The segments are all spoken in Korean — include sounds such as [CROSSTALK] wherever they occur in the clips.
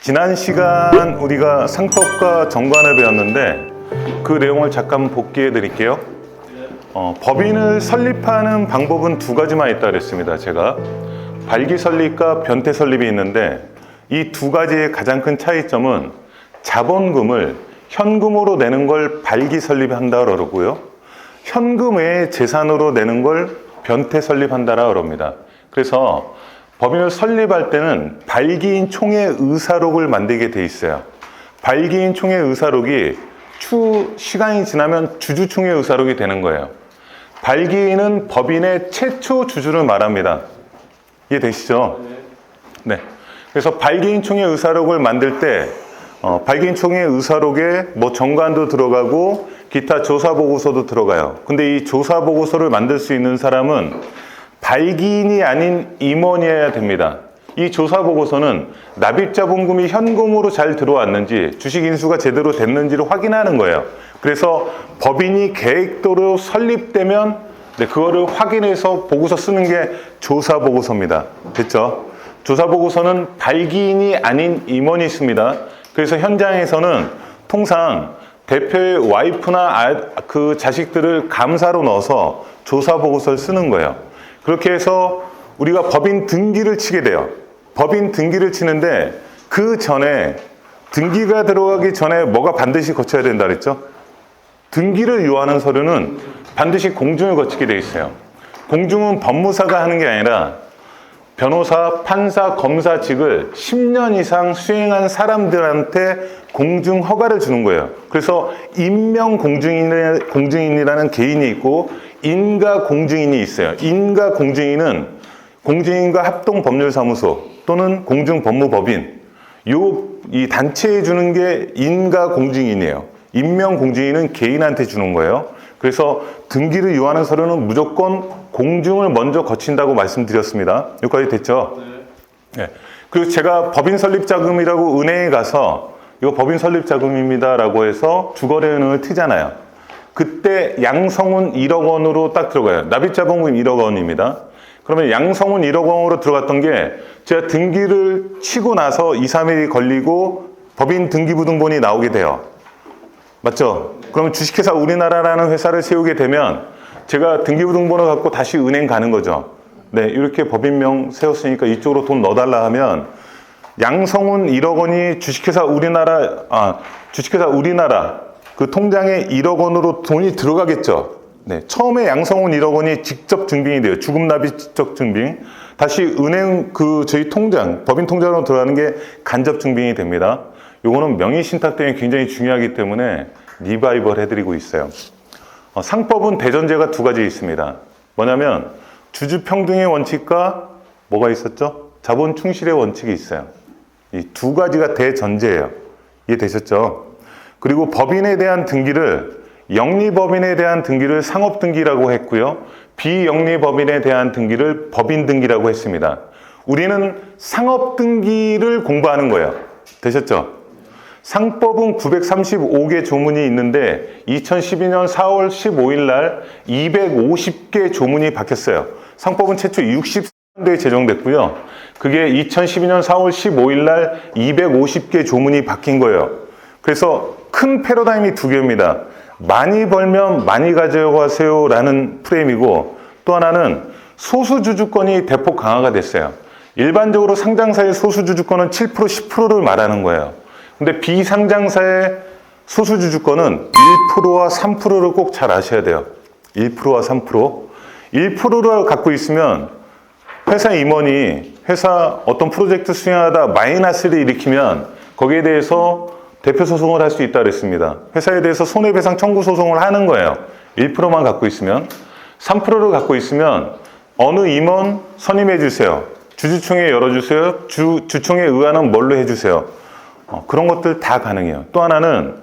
지난 시간 우리가 상법과 정관을 배웠는데 그 내용을 잠깐 복기해 드릴게요. 어, 법인을 설립하는 방법은 두 가지만 있다 그랬습니다. 제가 발기 설립과 변태 설립이 있는데 이 두 가지의 가장 큰 차이점은 자본금을 현금으로 내는 걸 발기 설립한다 그러고요. 현금 외의 재산으로 내는 걸 변태 설립한다라 그럽니다. 그래서 법인을 설립할 때는 발기인 총회 의사록을 만들게 돼 있어요. 발기인 총회 의사록이 추 시간이 지나면 주주총회 의사록이 되는 거예요. 발기인은 법인의 최초 주주를 말합니다. 이해되시죠? 네. 그래서 발기인 총회 의사록을 만들 때 어, 발기인 총회 의사록에 뭐 정관도 들어가고 기타 조사 보고서도 들어가요. 근데 이 조사 보고서를 만들 수 있는 사람은 발기인이 아닌 임원이어야 됩니다. 이 조사 보고서는 납입자 본금이 현금으로 잘 들어왔는지 주식 인수가 제대로 됐는지를 확인하는 거예요. 그래서 법인이 계획도로 설립되면 네, 그거를 확인해서 보고서 쓰는 게 조사 보고서입니다. 됐죠? 조사 보고서는 발기인이 아닌 임원이 있습니다. 그래서 현장에서는 통상 대표의 와이프나 아- 그 자식들을 감사로 넣어서 조사 보고서를 쓰는 거예요. 그렇게 해서 우리가 법인 등기를 치게 돼요. 법인 등기를 치는데 그 전에 등기가 들어가기 전에 뭐가 반드시 거쳐야 된다 그랬죠? 등기를 요하는 서류는 반드시 공증을 거치게 돼 있어요. 공증은 법무사가 하는 게 아니라 변호사, 판사, 검사직을 10년 이상 수행한 사람들한테 공증 허가를 주는 거예요. 그래서 임명 공증인, 공증인이라는 개인이 있고 인가 공증인이 있어요. 인가 공증인은 공증인과 합동 법률사무소 또는 공증법무법인 요 이 단체에 주는 게 인가 공증인이에요. 임명 공증인은 개인한테 주는 거예요. 그래서 등기를 요하는 서류는 무조건 공증을 먼저 거친다고 말씀드렸습니다. 여기까지 됐죠? 네. 그리고 제가 법인 설립 자금이라고 은행에 가서 이거 법인 설립 자금입니다라고 해서 주거래은행을 트잖아요. 그때 양성훈 1억 원으로 딱 들어가요. 납입자 본금 1억 원입니다. 그러면 양성훈 1억 원으로 들어갔던 게 제가 등기를 치고 나서 2, 3일이 걸리고 법인 등기부등본이 나오게 돼요. 맞죠? 그러면 주식회사 우리나라라는 회사를 세우게 되면 제가 등기부등본을 갖고 다시 은행 가는 거죠. 네, 이렇게 법인명 세웠으니까 이쪽으로 돈 넣어달라 하면 양성훈 1억 원이 주식회사 우리나라, 아, 주식회사 우리나라 그 통장에 1억 원으로 돈이 들어가겠죠. 네, 처음에 양성훈 1억 원이 직접 증빙이 돼요. 주금 납입 직접 증빙. 다시 은행 그 저희 통장, 법인 통장으로 들어가는 게 간접 증빙이 됩니다. 요거는 명의 신탁 때문에 굉장히 중요하기 때문에 리바이벌 해드리고 있어요. 어, 상법은 대전제가 두 가지 있습니다. 뭐냐면 주주 평등의 원칙과 뭐가 있었죠? 자본 충실의 원칙이 있어요. 이 두 가지가 대전제예요. 이해되셨죠? 그리고 법인에 대한 등기를 영리법인에 대한 등기를 상업등기라고 했고요. 비영리법인에 대한 등기를 법인등기라고 했습니다. 우리는 상업등기를 공부하는 거예요. 되셨죠? 상법은 935개 조문이 있는데 2012년 4월 15일 날 250개 조문이 바뀌었어요. 상법은 최초 60년도에 제정됐고요. 그게 2012년 4월 15일 날 250개 조문이 바뀐 거예요. 그래서 큰 패러다임이 두 개입니다. 많이 벌면 많이 가져가세요 라는 프레임이고 또 하나는 소수주주권이 대폭 강화가 됐어요. 일반적으로 상장사의 소수주주권은 7% 10%를 말하는 거예요. 근데 비상장사의 소수주주권은 1%와 3%를 꼭 잘 아셔야 돼요. 1%와 3%. 1%를 갖고 있으면 회사 임원이 회사 어떤 프로젝트 수행하다 마이너스를 일으키면 거기에 대해서 대표 소송을 할 수 있다 그랬습니다. 회사에 대해서 손해배상 청구 소송을 하는 거예요. 1%만 갖고 있으면 3%를 갖고 있으면 어느 임원 선임해 주세요. 주주총회 열어주세요. 주, 주총회 의안은 뭘로 해주세요. 어, 그런 것들 다 가능해요. 또 하나는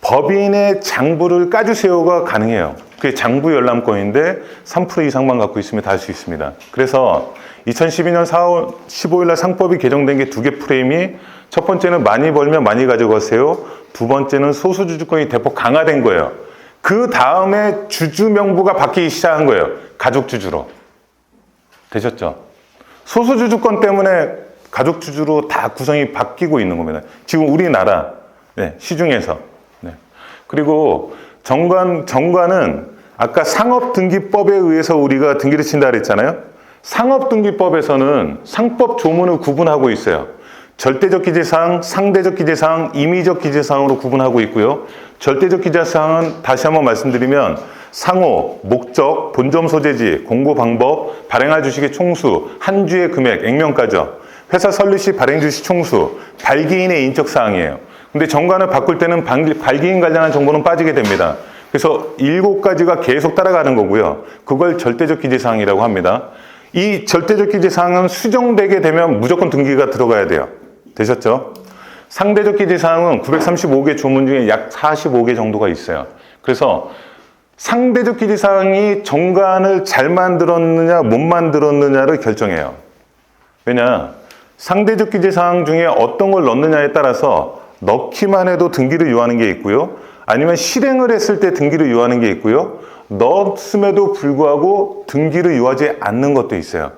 법인의 장부를 까주세요가 가능해요. 그게 장부 열람권인데 3% 이상만 갖고 있으면 다 할 수 있습니다. 그래서 2012년 4월 15일 날 상법이 개정된 게 두 개 프레임이 첫 번째는 많이 벌면 많이 가져가세요. 두 번째는 소수 주주권이 대폭 강화된 거예요. 그 다음에 주주 명부가 바뀌기 시작한 거예요. 가족 주주로. 되셨죠? 소수 주주권 때문에 가족 주주로 다 구성이 바뀌고 있는 겁니다. 지금 우리나라 네, 시중에서 네. 그리고 정관 정관은 아까 상업등기법에 의해서 우리가 등기를 친다 그랬잖아요. 상업등기법에서는 상법 조문을 구분하고 있어요. 절대적 기재사항, 상대적 기재사항, 임의적 기재사항으로 구분하고 있고요. 절대적 기재사항은 다시 한번 말씀드리면 상호, 목적, 본점 소재지, 공고 방법, 발행할 주식의 총수, 한 주의 금액, 액면가죠. 회사 설립 시 발행 주식 총수, 발기인의 인적 사항이에요. 근데 정관을 바꿀 때는 발- 발기인 관련한 정보는 빠지게 됩니다. 그래서 일곱 가지가 계속 따라가는 거고요. 그걸 절대적 기재사항이라고 합니다. 이 절대적 기재사항은 수정되게 되면 무조건 등기가 들어가야 돼요. 되셨죠? 상대적 기재사항은 935개 조문 중에 약 45개 정도가 있어요. 그래서 상대적 기재사항이 정관을 잘 만들었느냐 못 만들었느냐를 결정해요. 왜냐 상대적 기재사항 중에 어떤 걸 넣느냐에 따라서 넣기만 해도 등기를 요하는 게 있고요. 아니면 실행을 했을 때 등기를 요하는 게 있고요. 넣었음에도 불구하고 등기를 요하지 않는 것도 있어요.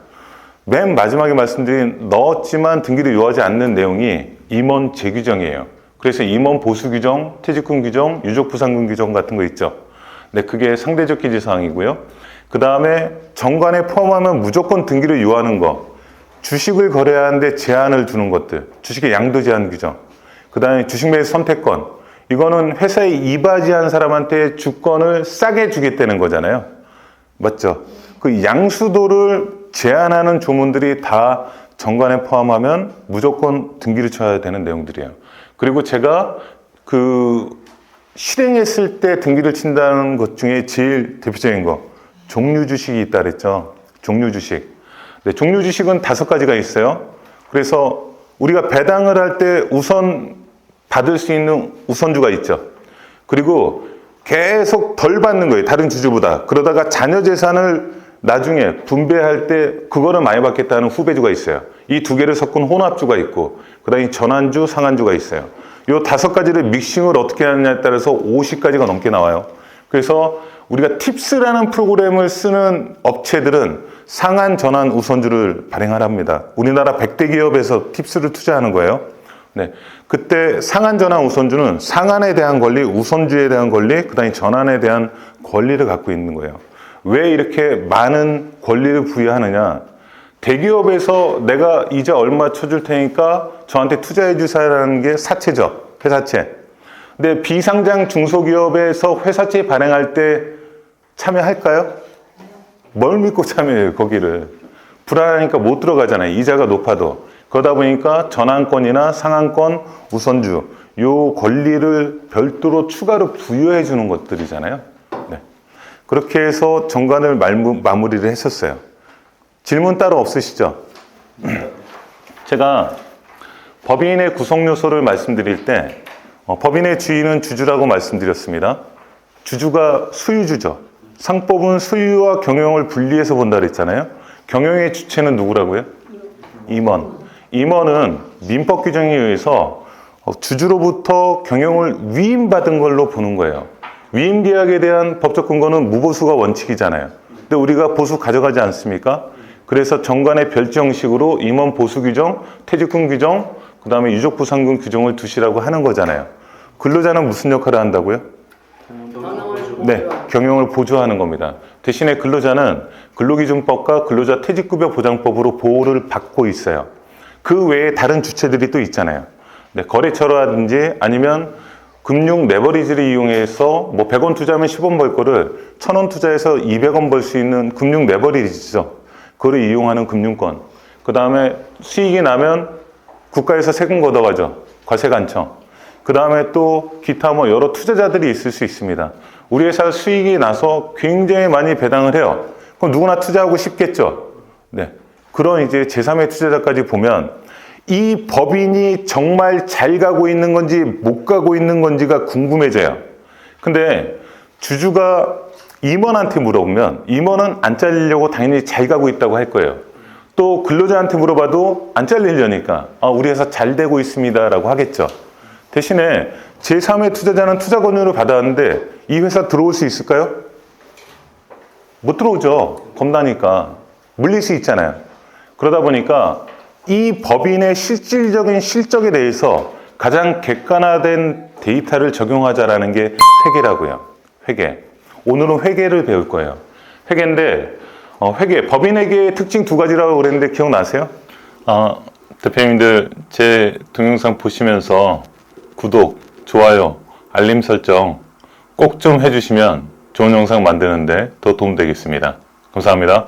맨 마지막에 말씀드린 넣었지만 등기를 요하지 않는 내용이 임원 재규정이에요. 그래서 임원 보수 규정, 퇴직금 규정, 유족 부상금 규정 같은 거 있죠. 네, 그게 상대적 기재 사항이고요. 그 다음에 정관에 포함하면 무조건 등기를 요하는 거. 주식을 거래하는데 제한을 두는 것들. 주식의 양도 제한 규정. 그 다음에 주식 매수 선택권. 이거는 회사에 이바지한 사람한테 주권을 싸게 주겠다는 거잖아요. 맞죠? 그 양수도를 제한하는 조문들이 다 정관에 포함하면 무조건 등기를 쳐야 되는 내용들이에요. 그리고 제가 그 실행했을 때 등기를 친다는 것 중에 제일 대표적인 거 종류 주식이 있다 그랬죠. 종류 주식. 네, 종류 주식은 다섯 가지가 있어요. 그래서 우리가 배당을 할 때 우선 받을 수 있는 우선주가 있죠. 그리고 계속 덜 받는 거예요. 다른 주주보다. 그러다가 자녀 재산을 나중에 분배할 때 그거를 많이 받겠다는 후배주가 있어요. 이 두 개를 섞은 혼합주가 있고 그다음에 전환주, 상한주가 있어요. 요 다섯 가지를 믹싱을 어떻게 하느냐에 따라서 50가지가 넘게 나와요. 그래서 우리가 팁스라는 프로그램을 쓰는 업체들은 상한, 전환, 우선주를 발행하랍니다. 우리나라 100대 기업에서 팁스를 투자하는 거예요. 네. 그때 상한, 전환, 우선주는 상한에 대한 권리, 우선주에 대한 권리, 그 다음에 전환에 대한 권리를 갖고 있는 거예요. 왜 이렇게 많은 권리를 부여하느냐? 대기업에서 내가 이자 얼마 쳐줄 테니까 저한테 투자해 주세요라는 게 사채죠. 회사채. 근데 비상장 중소기업에서 회사채 발행할 때 참여할까요? 뭘 믿고 참여해요, 거기를. 불안하니까 못 들어가잖아요. 이자가 높아도. 그러다 보니까 전환권이나 상한권, 우선주, 요 권리를 별도로 추가로 부여해 주는 것들이잖아요. 네. 그렇게 해서 정관을 마무리를 했었어요. 질문 따로 없으시죠? [CLEARS THROAT] 제가 법인의 구성 요소를 말씀드릴 때 어, 법인의 주인은 주주라고 말씀드렸습니다. 주주가 수유주죠. 상법은 수유와 경영을 분리해서 본다 그랬잖아요. 경영의 주체는 누구라고요? 임원. 임원은 민법 규정에 의해서 어, 주주로부터 경영을 위임받은 걸로 보는 거예요. 위임 계약에 대한 법적 근거는 무보수가 원칙이잖아요. 근데 우리가 보수 가져가지 않습니까? 그래서 정관의 별지 형식으로 임원 보수 규정, 퇴직금 규정, 그 다음에 유족부상금 규정을 두시라고 하는 거잖아요. 근로자는 무슨 역할을 한다고요? 네, 경영을 보조하는 겁니다. 대신에 근로자는 근로기준법과 근로자 퇴직급여 보장법으로 보호를 받고 있어요. 그 외에 다른 주체들이 또 있잖아요. 네, 거래처라든지 아니면 금융 레버리지를 이용해서 뭐 100원 투자하면 10원 벌 거를 1000원 투자해서 200원 벌 수 있는 금융 레버리지죠. 그거를 이용하는 금융권. 그 다음에 수익이 나면 국가에서 세금 걷어가죠. 과세관청. 그 다음에 또 기타 뭐 여러 투자자들이 있을 수 있습니다. 우리 회사 수익이 나서 굉장히 많이 배당을 해요. 그럼 누구나 투자하고 싶겠죠. 네. 그런 이제 제3의 투자자까지 보면 이 법인이 정말 잘 가고 있는 건지 못 가고 있는 건지가 궁금해져요. 근데 주주가 임원한테 물어보면 임원은 안 잘리려고 당연히 잘 가고 있다고 할 거예요. 또 근로자한테 물어봐도 안 잘리려니까 아, 우리 회사 잘 되고 있습니다라고 하겠죠. 대신에 제3의 투자자는 투자 권유를 받았는데 이 회사 들어올 수 있을까요? 못 들어오죠. 겁나니까. 물릴 수 있잖아요. 그러다 보니까 이 법인의 실질적인 실적에 대해서 가장 객관화된 데이터를 적용하자라는 게 회계라고요. 회계. 오늘은 회계를 배울 거예요. 회계인데 어, 회계 법인회계의 특징 두 가지라고 그랬는데 기억나세요? 아, 대표님들 제 동영상 보시면서 구독, 좋아요, 알림 설정 꼭 좀 해주시면 좋은 영상 만드는데 더 도움 되겠습니다. 감사합니다.